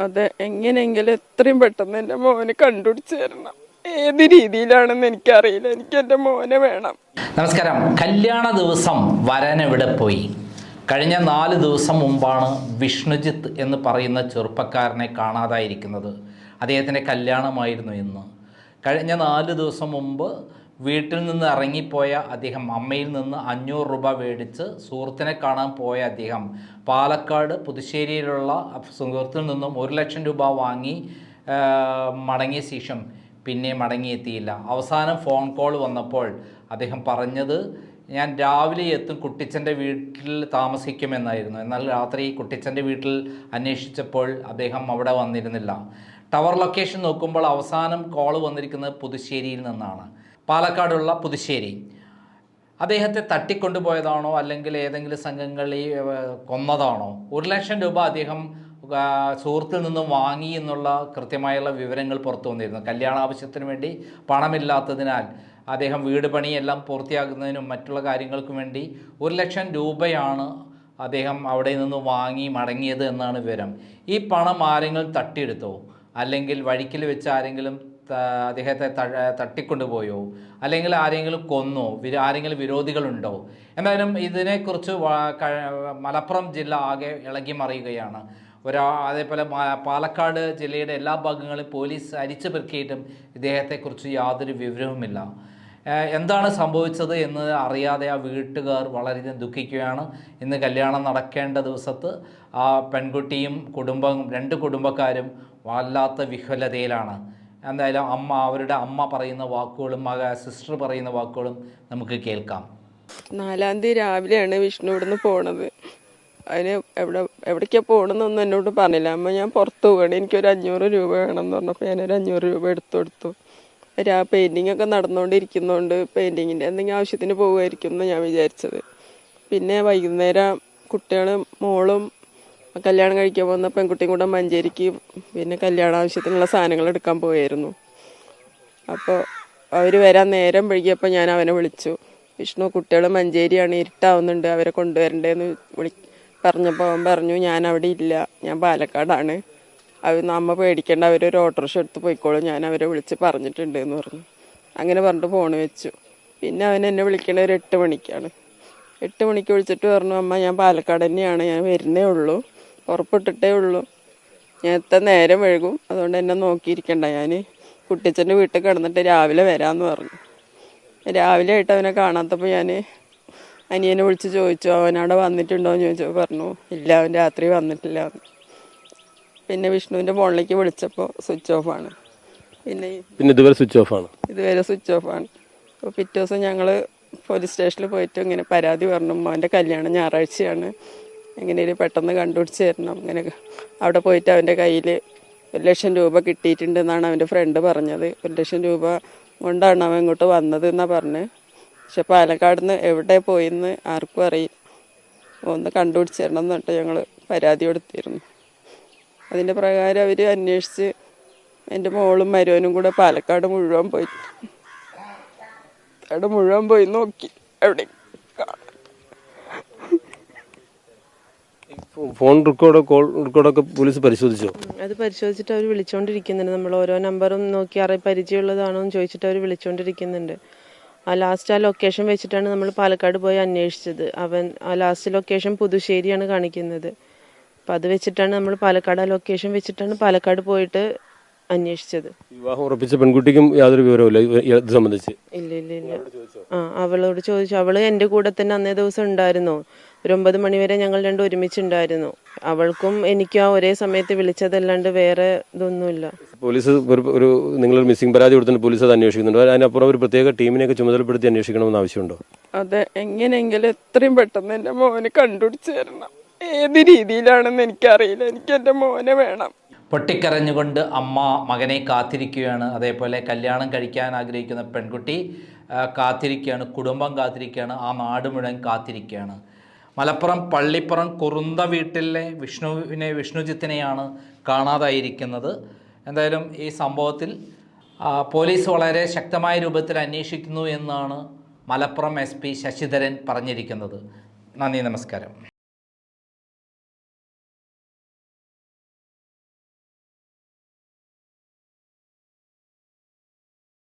അത് എങ്ങനെയെങ്കിലും എത്രയും പെട്ടെന്ന് എന്റെ മോനെ കണ്ടുപിടിച്ച് തരണം. ഏത് രീതിയിലാണെന്ന് എനിക്കറിയില്ല. എനിക്ക് എന്റെ മോനെ വേണം. നമസ്കാരം. കല്യാണ ദിവസം വരൻ എവിടെ പോയി? കഴിഞ്ഞ നാല് ദിവസം മുമ്പാണ് വിഷ്ണുജിത്ത് എന്ന് പറയുന്ന ചെറുപ്പക്കാരനെ കാണാതായിരിക്കുന്നത്. അദ്ദേഹത്തിന്റെ കല്യാണമായിരുന്നു ഇന്ന്. കഴിഞ്ഞ നാല് ദിവസം മുമ്പ് വീട്ടിൽ നിന്ന് ഇറങ്ങിപ്പോയ അദ്ദേഹം അമ്മയിൽ നിന്ന് അഞ്ഞൂറ് രൂപ മേടിച്ച് സുഹൃത്തിനെ കാണാൻ പോയ അദ്ദേഹം പാലക്കാട് പുതുശ്ശേരിയിലുള്ള സുഹൃത്തിൽ നിന്നും ഒരു ലക്ഷം രൂപ വാങ്ങി മടങ്ങിയ ശേഷം പിന്നെ മടങ്ങിയെത്തിയില്ല. അവസാനം ഫോൺ കോൾ വന്നപ്പോൾ അദ്ദേഹം പറഞ്ഞത് ഞാൻ രാവിലെ എത്തും കുട്ടിച്ചന്റെ വീട്ടിൽ താമസിക്കുമെന്നായിരുന്നു. എന്നാൽ രാത്രി കുട്ടിച്ചന്റെ വീട്ടിൽ അന്വേഷിച്ചപ്പോൾ അദ്ദേഹം അവിടെ വന്നിരുന്നില്ല. ടവർ ലൊക്കേഷൻ നോക്കുമ്പോൾ അവസാനം കോൾ വന്നിരിക്കുന്നത് പുതുശ്ശേരിയിൽ നിന്നാണ്. പാലക്കാടുള്ള പുതുശ്ശേരി. അദ്ദേഹത്തെ തട്ടിക്കൊണ്ടുപോയതാണോ അല്ലെങ്കിൽ ഏതെങ്കിലും സംഘങ്ങൾ ഈ കൊന്നതാണോ? ഒരു ലക്ഷം രൂപ അദ്ദേഹം സുഹൃത്തിൽ നിന്നും വാങ്ങി എന്നുള്ള കൃത്യമായുള്ള വിവരങ്ങൾ പുറത്തു വന്നിരുന്നു. കല്യാണ ആവശ്യത്തിന് വേണ്ടി പണമില്ലാത്തതിനാൽ അദ്ദേഹം വീട് പണിയെല്ലാം പൂർത്തിയാക്കുന്നതിനും മറ്റുള്ള കാര്യങ്ങൾക്കും വേണ്ടി ഒരു ലക്ഷം രൂപയാണ് അദ്ദേഹം അവിടെ നിന്ന് വാങ്ങി മടങ്ങിയത് എന്നാണ് വിവരം. ഈ പണം ആരെങ്കിലും തട്ടിയെടുത്തോ? അല്ലെങ്കിൽ വഴിക്കിൽ വെച്ച് ആരെങ്കിലും അദ്ദേഹത്തെ തട്ടിക്കൊണ്ടുപോയോ? അല്ലെങ്കിൽ ആരെങ്കിലും കൊന്നോ? ആരെങ്കിലും വിരോധികളുണ്ടോ? എന്തായാലും ഇതിനെക്കുറിച്ച് മലപ്പുറം ജില്ല ആകെ ഇളകി മറിയുകയാണ്. ഒരാ അതേപോലെ പാലക്കാട് ജില്ലയുടെ എല്ലാ ഭാഗങ്ങളും പോലീസ് അരിച്ചു പെറുക്കിയിട്ടും ഇദ്ദേഹത്തെക്കുറിച്ച് യാതൊരു വിവരവുമില്ല. എന്താണ് സംഭവിച്ചത് എന്ന് അറിയാതെ ആ വീട്ടുകാർ വളരെയധികം ദുഃഖിക്കുകയാണ്. ഇന്ന് കല്യാണം നടക്കേണ്ട ദിവസത്ത് ആ പെൺകുട്ടിയും കുടുംബം രണ്ട് കുടുംബക്കാരും വല്ലാത്ത വിഹ്വലതയിലാണ്. എന്തായാലും അമ്മ അവരുടെ അമ്മ പറയുന്ന വാക്കുകളും മക സിസ്റ്റർ പറയുന്ന വാക്കുകളും നമുക്ക് കേൾക്കാം. നാലാം തീയതി രാവിലെയാണ് വിഷ്ണു ഇവിടുന്ന് പോണത്. അതിന് എവിടെ എവിടേക്കാണ് പോകണമെന്നൊന്നും എന്നോട് പറഞ്ഞില്ല. അമ്മ ഞാൻ പുറത്ത് പോവുകയാണ് എനിക്കൊരു അഞ്ഞൂറ് രൂപ വേണം എന്ന് പറഞ്ഞപ്പോൾ ഞാനൊരു അഞ്ഞൂറ് രൂപ എടുത്തു കൊടുത്തു. ആ പെയിന്റിങ് ഒക്കെ നടന്നുകൊണ്ടിരിക്കുന്നതുകൊണ്ട് പെയിന്റിങ്ങിന്റെ എന്തെങ്കിലും ആവശ്യത്തിന് പോകുമായിരിക്കും എന്ന് ഞാൻ വിചാരിച്ചത്. പിന്നെ വൈകുന്നേരം കുട്ടികൾ മോളും കല്യാണം കഴിക്കാൻ വന്ന പെൺകുട്ടിയും കൂടെ മഞ്ചേരിക്ക് പിന്നെ കല്യാണ ആവശ്യത്തിനുള്ള സാധനങ്ങൾ എടുക്കാൻ പോയായിരുന്നു. അപ്പോൾ അവർ വരാൻ നേരം വൈകിയപ്പോൾ ഞാൻ അവനെ വിളിച്ചു. വിഷ്ണു കുട്ടികൾ മഞ്ചേരിയാണ് ഇരുട്ടാവുന്നുണ്ട് അവരെ കൊണ്ടുവരണ്ടേന്ന് വിളി പറഞ്ഞപ്പോൾ അവൻ പറഞ്ഞു ഞാൻ അവിടെ ഇല്ല ഞാൻ പാലക്കാടാണ്. അവർ നമ്മ പേടിക്കേണ്ട അവരൊരു ഓട്ടോറിക്ഷ എടുത്ത് പോയിക്കോളും ഞാൻ അവരെ വിളിച്ച് പറഞ്ഞിട്ടുണ്ട് എന്ന് പറഞ്ഞു. അങ്ങനെ പറഞ്ഞിട്ട് ഫോൺ വെച്ചു. പിന്നെ അവൻ എന്നെ വിളിക്കണത് ഒരു എട്ട് മണിക്കാണ്. എട്ട് മണിക്ക് വിളിച്ചിട്ട് പറഞ്ഞു അമ്മ ഞാൻ പാലക്കാട് തന്നെയാണ് ഞാൻ വരുന്നേ ഉള്ളൂ. ഉറപ്പിട്ടിട്ടേ ഉള്ളൂ. ഞാൻ എത്ര നേരം വഴുകും അതുകൊണ്ട് എന്നെ നോക്കിയിരിക്കണ്ട. ഞാൻ കുട്ടിച്ചന്റെ വീട്ടിൽ കിടന്നിട്ട് രാവിലെ വരാമെന്ന് പറഞ്ഞു. രാവിലെ ആയിട്ട് അവനെ കാണാത്തപ്പോൾ ഞാൻ അനിയനെ വിളിച്ച് ചോദിച്ചു അവൻ അവിടെ വന്നിട്ടുണ്ടോ? എന്ന് ചോദിച്ചപ്പോൾ പറഞ്ഞു ഇല്ല അവൻ രാത്രി വന്നിട്ടില്ല. എന്ന്. പിന്നെ വിഷ്ണുവിന്റെ ഫോണിലേക്ക് വിളിച്ചപ്പോൾ സ്വിച്ച് ഓഫാണ് പിന്നെ പിന്നെ ഇതുവരെ സ്വിച്ച് ഓഫ് ആണ്. ഇതുവരെ സ്വിച്ച് ഓഫാണ് അപ്പോൾ പിറ്റേ ദിവസം ഞങ്ങൾ പോലീസ് സ്റ്റേഷനിൽ പോയിട്ട് ഇങ്ങനെ പരാതി പറഞ്ഞു. അവന്റെ കല്യാണം ഞായറാഴ്ചയാണ്. എങ്ങനെയും പെട്ടെന്ന് കണ്ടുപിടിച്ച് തരണം. അങ്ങനെ അവിടെ പോയിട്ട് അവന്റെ കയ്യിൽ ഒരു ലക്ഷം രൂപ കിട്ടിയിട്ടുണ്ടെന്നാണ് അവന്റെ ഫ്രണ്ട് പറഞ്ഞത്. ഒരു ലക്ഷം രൂപ കൊണ്ടാണ് അവൻ ഇങ്ങോട്ട് വന്നത് എന്നാണ് പറഞ്ഞത് പക്ഷെ പാലക്കാട് നിന്ന് എവിടെ പോയിന്ന് ആർക്കും അറിയില്ല ഒന്ന് കണ്ടുപിടിച്ച് തരണം എന്നിട്ട് ഞങ്ങൾ പരാതി കൊടുത്തിരുന്നു. അതിന്റെ പ്രകാരം അവർ അന്വേഷിച്ച് എന്റെ മോളും മരുവനും കൂടെ പാലക്കാട് മുഴുവൻ പോയി. അവിടെ മുഴുവൻ പോയി നോക്കി. എവിടെ ഫോൺ റെക്കോർഡോ കോൾ റെക്കോർഡൊക്കെ പോലീസ് പരിശോധിച്ചോ? അത് പരിശോധിച്ചിട്ട് അവർ വിളിച്ചുകൊണ്ടിരിക്കുന്നുണ്ട് നമ്മൾ ഓരോ നമ്പറും നോക്കി അറി പരിചയമുള്ളതാണോ എന്ന് ചോദിച്ചിട്ട് അവർ വിളിച്ചുകൊണ്ടിരിക്കുന്നുണ്ട് ആ ലാസ്റ്റ് ആ ലൊക്കേഷൻ വെച്ചിട്ടാണ് നമ്മൾ പാലക്കാട് പോയി അന്വേഷിച്ചത്. അവൻ ആ ലാസ്റ്റ് ലൊക്കേഷൻ പുതുശ്ശേരിയാണ് കാണിക്കുന്നത്. അപ്പം അത് വെച്ചിട്ടാണ് നമ്മൾ പാലക്കാട് ആ ലൊക്കേഷൻ വെച്ചിട്ടാണ് പാലക്കാട് പോയിട്ട് അന്വേഷിച്ചത്. വിവാഹം ഉറപ്പിച്ച പെൺകുട്ടിക്കും യാതൊരു വിവരവും ഇത് സംബന്ധിച്ച്. ഇല്ല ഇല്ല ഇല്ല. ആ അവളോട് ചോദിച്ചു. അവൾ എന്റെ കൂടെ തന്നെ അന്നേ ദിവസം ഉണ്ടായിരുന്നു. ഒരു ഒമ്പത് മണിവരെ ഞങ്ങൾ രണ്ടും ഒരുമിച്ചുണ്ടായിരുന്നു. അവൾക്കും എനിക്കും ആ ഒരേ സമയത്ത് വിളിച്ചതല്ലാണ്ട് വേറെ ഇതൊന്നുമില്ല. പോലീസ് ഒരു ഒരു നിങ്ങളൊരു മിസ്സിംഗ് പരാതി കൊടുത്തിട്ട് പോലീസ് അത് അന്വേഷിക്കുന്നുണ്ട്. അതിനപ്പുറം ഒരു പ്രത്യേക ടീമിനെയൊക്കെ ചുമതലപ്പെടുത്തി അന്വേഷിക്കണമെന്ന് ആവശ്യമുണ്ടോ? അത് എങ്ങനെയെങ്കിലും എത്രയും പെട്ടെന്ന് എന്റെ മോനെ കണ്ടുപിടിച്ച് തരണം. ഏത് രീതിയിലാണെന്ന് എനിക്കറിയില്ല. എനിക്ക് എന്റെ മോനെ വേണം. പൊട്ടിക്കരഞ്ഞുകൊണ്ട് അമ്മ മകനെ കാത്തിരിക്കുകയാണ്. അതേപോലെ കല്യാണം കഴിക്കാൻ ആഗ്രഹിക്കുന്ന പെൺകുട്ടി കാത്തിരിക്കുകയാണ്. കുടുംബം കാത്തിരിക്കുകയാണ്. ആ നാട് മുഴുവൻ കാത്തിരിക്കുകയാണ്. മലപ്പുറം പള്ളിപ്പുറം കുറുന്ത വീട്ടിലെ വിഷ്ണുവിനെ വിഷ്ണുജിത്തിനെയാണ് കാണാതായിരിക്കുന്നത്. എന്തായാലും ഈ സംഭവത്തിൽ പോലീസ് വളരെ ശക്തമായ രൂപത്തിൽ അന്വേഷിക്കുന്നു എന്നാണ് മലപ്പുറം എസ് പി ശശിധരൻ പറഞ്ഞിരിക്കുന്നത്. നന്ദി നമസ്കാരം.